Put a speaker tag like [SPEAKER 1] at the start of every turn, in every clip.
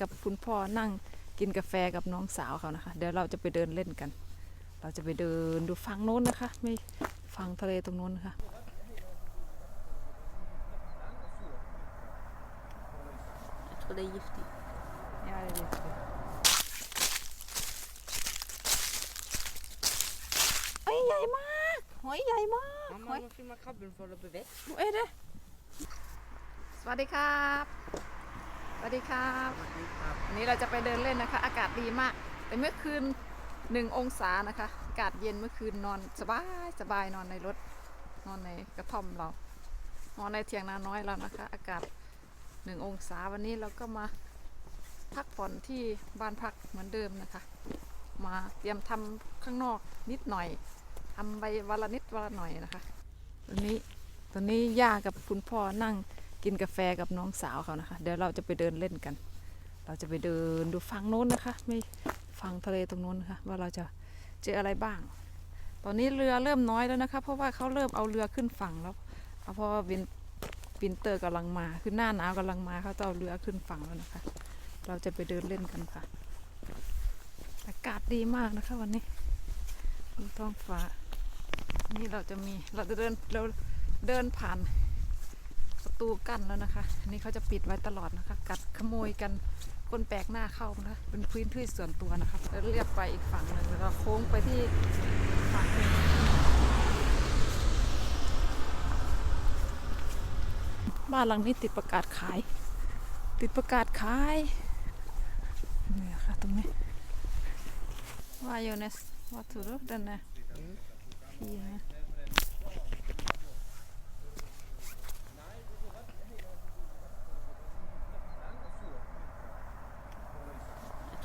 [SPEAKER 1] กับคุณพ่อนั่งกินกาแฟกับน้องสาวเขานะคะ เดี๋ยวเราจะไปเดินเล่นกัน เราจะไปเดินดูฝั่งโน้นนะคะ ไม่ฝั่งทะเลตรงโน้นนะคะ
[SPEAKER 2] Jag tror det är giftigt.
[SPEAKER 1] หอยใหญ่มากหอยใหญ่มาก
[SPEAKER 2] Mamma,
[SPEAKER 1] หอย
[SPEAKER 2] man filmar krabben för att hålla beväck.
[SPEAKER 1] เอ้ยเด้ส วัสดีครับสวัสดีครับวันนี้เราจะไปเดินเล่นนะคะ อากาศดีมาก แต่เมื่อคืนหนึ่งองศานะคะ อากาศเย็นเมื่อคืนนอนสบายสบายนอนในรถ นอนในกระท่อมเรา นอนในเทียงนาน้อยเรานะคะ อากาศหนึ่งองศาวันนี้เราก็มาพักผ่อนที่บ้านพักเหมือนเดิมนะคะ มาเตรียมทำข้างนอกนิดหน่อยทำไปวันละนิดวันละหน่อยนะคะ ตอนนี้ตอนนี้ย่ากับคุณพ่อนั่ง กินกาแฟกับน้องสาวเขานะคะ เดี๋ยวเราจะไปเดินเล่นกัน เราจะไปเดินดูฝั่งโน้นนะคะ ไม่ฝั่งทะเลตรงโน้นนะคะ ว่าเราจะเจออะไรบ้าง ตอนนี้เรือเริ่มน้อยแล้วนะคะ เพราะว่าเขาเริ่มเอาเรือขึ้นฝั่งแล้วเพราะว่าวินวินเตอร์กำลังมา คือหน้าหนาวกำลังมาเขาจะเอาเรือขึ้นฝั่งแล้วนะคะ เราจะไปเดินเล่นกันค่ะ อากาศดีมากนะคะวันนี้ท้องฟ้า นี่เราจะมีเราจะเดินเราเดินผ่าน ประตูกั้นแล้วนะคะอันนี้เขาจะปิดไว้ตลอดนะคะ กัดขโมยกันคนแปลกหน้าเข้านะคะเป็นพื้นที่ส่วนตัวนะคะแล้วเรียบไปอีกฝั่งหนึ่งแล้วก็โค้งไปที่ฝั่งหนึ่งบ้านหลังนี้ติดประกาศขาย ติดประกาศขายนี่ค่ะตรงนี้ว่าอยู่ในวัตถุรูปดันนะพี่นะ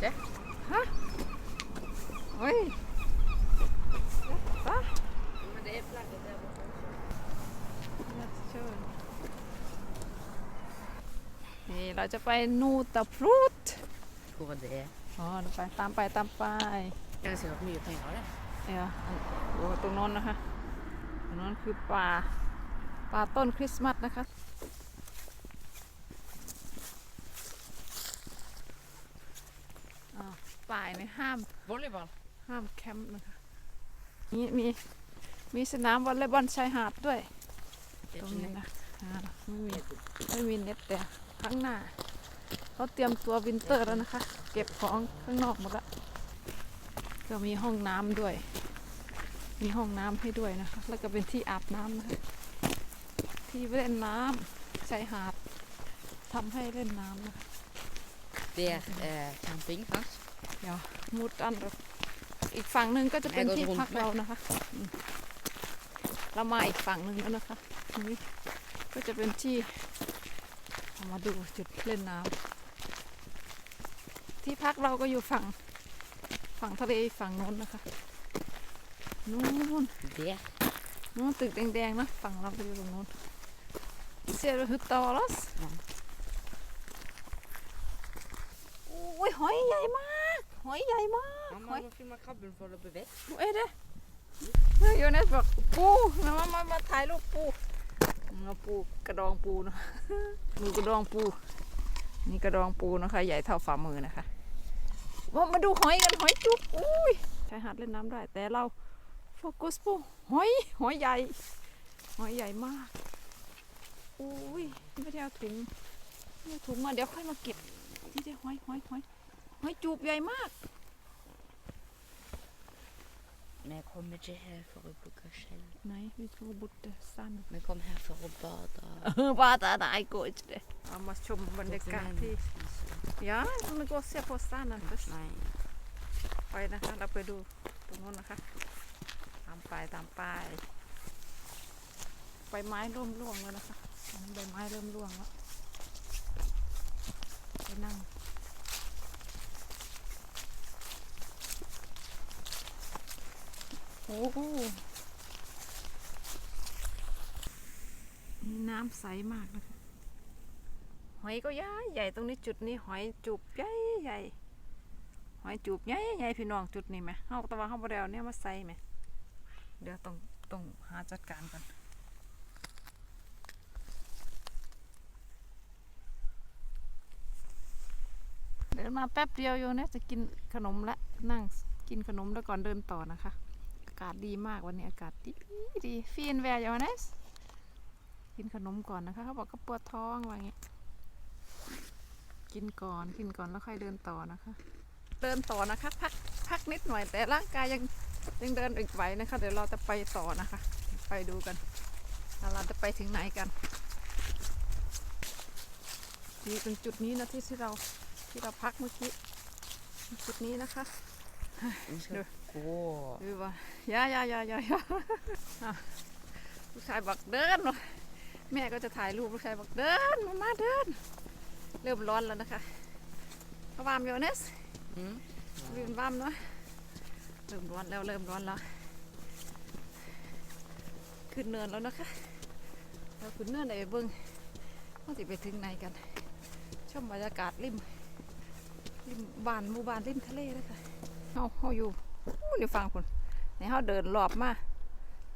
[SPEAKER 1] vi. Av สะพานนะคะข้ามสะพานนะ
[SPEAKER 2] Se.
[SPEAKER 1] ฮะเฮ้ยปะ
[SPEAKER 2] Men det är flaggat där borta.
[SPEAKER 1] เชิญนี่เราจะไปนูตะพรุด
[SPEAKER 2] Tror vad det är.
[SPEAKER 1] อ๋อเราไปตามไปตามไป
[SPEAKER 2] Jag ser att mycket pengar har det.
[SPEAKER 1] เนี่ยอันโอ้ตรงโน้นนะคะตรงโน้นคือป่าป่าต้นคริสต์มาสนะคะ อ้าว ป่ายเนี่ยห้าม
[SPEAKER 2] Volleyboll.
[SPEAKER 1] ห้ามแคมป์นะคะมีมีมีสนามวอลเลย์บอลชายหาดด้วย
[SPEAKER 2] Det
[SPEAKER 1] ต
[SPEAKER 2] är
[SPEAKER 1] รงนี้
[SPEAKER 2] så
[SPEAKER 1] นะอ่าไม่มีไม่มีเน็ตแต่ข้างหน้าเขาเตรียมตัววินเตอร์แล้วนะคะ เก็บของข้างนอกหมดละก็มีห้องน้ำด้วย มีห้องน้ำให้ด้วยนะคะ แล้วก็เป็นที่อาบน้ำนะคะที่เล่นน้ำชายหาดทำให้เล่นน้ำนะคะ
[SPEAKER 2] Det är eh, camping fanns.
[SPEAKER 1] เดี๋ยวมุดอันแบบอีกฝั่งหนึ่งก็จะเป็น
[SPEAKER 2] แม่ก็
[SPEAKER 1] ที่
[SPEAKER 2] รุน
[SPEAKER 1] พัก
[SPEAKER 2] ไหม
[SPEAKER 1] เรานะคะอืมเรามาอีกฝั่งหนึ่งแล้วนะคะนี่ก็จะเป็นที่เอามาดูจุดเล่นน้ำที่พักเราก็อยู่ฝั่งฝั่งทะเลอีกฝั่งโน้นนะคะนู้น
[SPEAKER 2] Det.
[SPEAKER 1] นู้นตึกแดงๆนะฝั่งเราก็อยู่ตรงโน้นเสียหุตตอลัส
[SPEAKER 2] Ja.
[SPEAKER 1] โอ้ยหอยใหญ่มาก หอยใหญ่มาก
[SPEAKER 2] Mamma, man filmar krabben för att hålla beväck.
[SPEAKER 1] เอ้ยเด้เฮ้ยโยเนสบอกปูมามามามาถ่ายรูปปูมาปูกระดองปูเนอะมือกระดองปู นี่กระดองปูนะคะ ใหญ่เท่าฝ่ามือนะคะมามาดูหอยกันหอยจุ๊บอุ้ยชายหาดเล่นน้ำได้ แต่เราโฟกัสปูหอยหอยใหญ่ หอยใหญ่มากอุ้ยไม่ได้เอาถุงไม่เอาถุงมาเดี๋ยวค่อยมาเก็บนี่ได้หอยหอยหอย หอยจูบใหญ่มาก
[SPEAKER 2] Men jag kommer inte här för att plocka själv.
[SPEAKER 1] ไหนวิทูบุตรสั้น
[SPEAKER 2] Men kom här för att bada.
[SPEAKER 1] ว่าตาได้กูจะได้เอามาชมบรรยากาศที่
[SPEAKER 2] Dokument.
[SPEAKER 1] ยามันก็เสียโพสต์นั่นก็
[SPEAKER 2] Nej.
[SPEAKER 1] ไปนะคะเราไปดูตรงนู้นนะคะ ตามไปตามไปใบไม้เริ่มร่วงแล้วนะคะอันนี้ใบไม้เริ่มร่วงแล้วไปนั่ง โอ้น้ำใสมากนะคะหอยก็ใหญ่ใหญ่ตรงนี้จุดนี้หอยจูบใหญ่ใหญ่หอยจูบใหญ่ใหญ่พี่น้องจุดนี้ไหมเฮาตะวันเฮาบ่ได้เอาเนี่ยมาใส่ไหมเดี๋ยวต้องต้องหาจัดการกันเดินมาแป๊บเดียวโยนี่ยจะกินขนมละนั่งกินขนมแล้วก่อนเดินต่อนะคะากาศดีมากวันนี้อากาศดีดีฟีนแวร์อยู่นะกินขนมก่อนนะคะ เขาบอกก็ปวดท้องว่างี้ กินก่อนกินก่อนแล้วค่อยเดินต่อนะคะ เดินต่อนะคะพักพักนิดหน่อย แต่ร่างกายยังยังเดินอีกไหวนะคะ เดี๋ยวเราจะไปต่อนะคะ ไปดูกันเราจะไปถึงไหนกันนี่เป็นจุดนี้นะที่ที่เราที่เราพักเมื่อกี้จุดนี้นะคะ
[SPEAKER 2] Ich
[SPEAKER 1] Nö.
[SPEAKER 2] gå.
[SPEAKER 1] ดูว่าอย่าอย่าอย่าอย่าอย่าอะลูกชายบอกเดินว่ะแม่ก็จะถ่ายรูปลูกชายบอกเดินมามาเดิน เริ่มร้อนแล้วนะคะพระวามโยเนส
[SPEAKER 2] Mm.
[SPEAKER 1] เริ่มวามเนาะเริ่มร้อนแล้วเริ่มร้อนแล้วขึ้นเนินแล้วนะคะเราขึ้นเนินไหนเบิ้งว่าจะไปถึงไหนกันชมบรรยากาศริมริมบ้านหมู่บ้านริมทะเลเลยค่ะ เฮาเฮาอยู่อู้นี่ฟังคุณนี่เฮาเดินรอบมา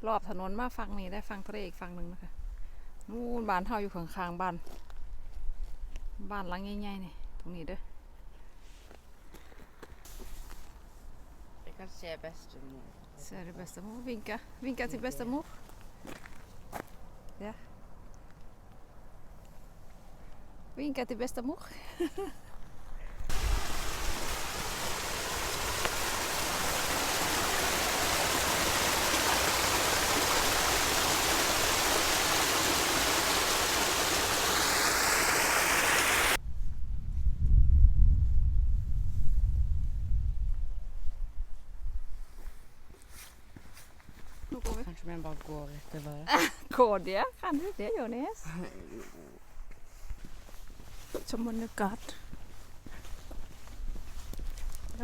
[SPEAKER 1] รอบถนนมาฝั่งนี้ได้ฝั่งทะเลอีกฝั่งหนึ่งนะคะนู่นบ้านเฮาอยู่ข้างๆบ้าน บ้านหลังใหญ่ๆนี่ตรงนี้เด้อ
[SPEAKER 2] Jag kan se bäst nu.
[SPEAKER 1] Så är det bästa mor. Vinka. Vinka till bästa mor. Ja. Vinka till bästa mor. Nu går vi.
[SPEAKER 2] Kanske man bara går rätt över.
[SPEAKER 1] Går det? Kan du det Jonas? ชม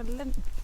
[SPEAKER 1] บ